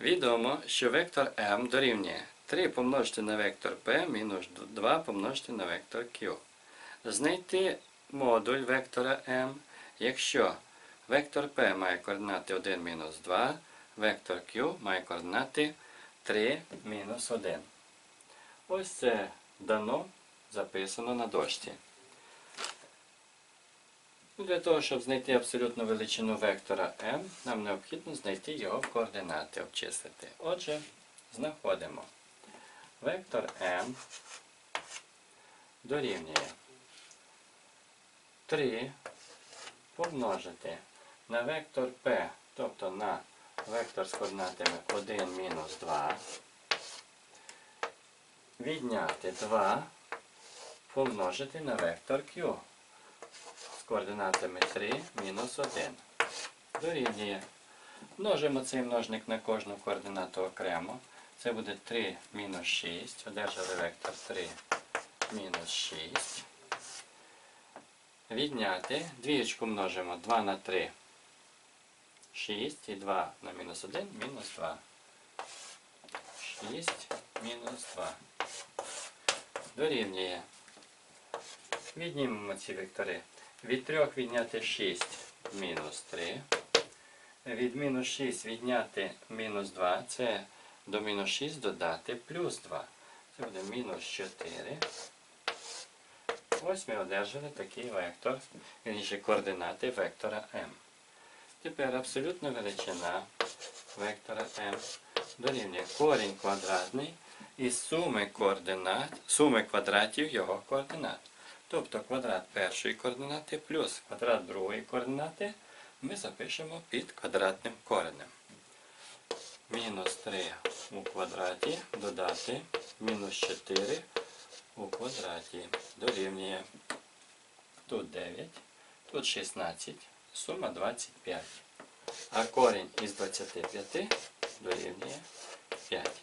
Відомо, що вектор m дорівнює 3 помножити на вектор p мінус 2 помножити на вектор q. Знайти модуль вектора m, якщо вектор p має координати 1 мінус 2, вектор q має координати 3 мінус 1. Ось це дано, записано на дошці. Ну, Для того, щоб знайти абсолютну величину вектора m, нам необхідно знайти його координати, обчислити. Отже, знаходимо. Вектор m дорівнює 3 помножити на вектор p, тобто на вектор з координатами 1 мінус 2, відняти 2 помножити на вектор q координатами 3 мінус 1. Дорівнює. Множимо цей множник на кожну координату окремо. Це буде 3 мінус 6. Одержали вектор 3 мінус 6. Відняти. Двієчку множимо 2 на 3. 6 і 2 на мінус 1 мінус 2. 6 мінус 2. Дорівнює. Віднімемо ці вектори. Від 3 відняти 6 мінус 3. Від мінус 6 відняти мінус 2. Це до мінус 6 додати плюс 2. Це буде мінус 4. Ось ми одержали такий вектор, вірніше координати вектора m. Тепер абсолютна величина вектора m дорівнює корінь квадратний із суми координат, суми квадратів його координат. Тобто квадрат першої координати плюс квадрат другої координати ми запишемо під квадратним коренем. Мінус 3 у квадраті додати мінус 4 у квадраті дорівнює. Тут 9, тут 16, сума 25. А корінь із 25 дорівнює 5.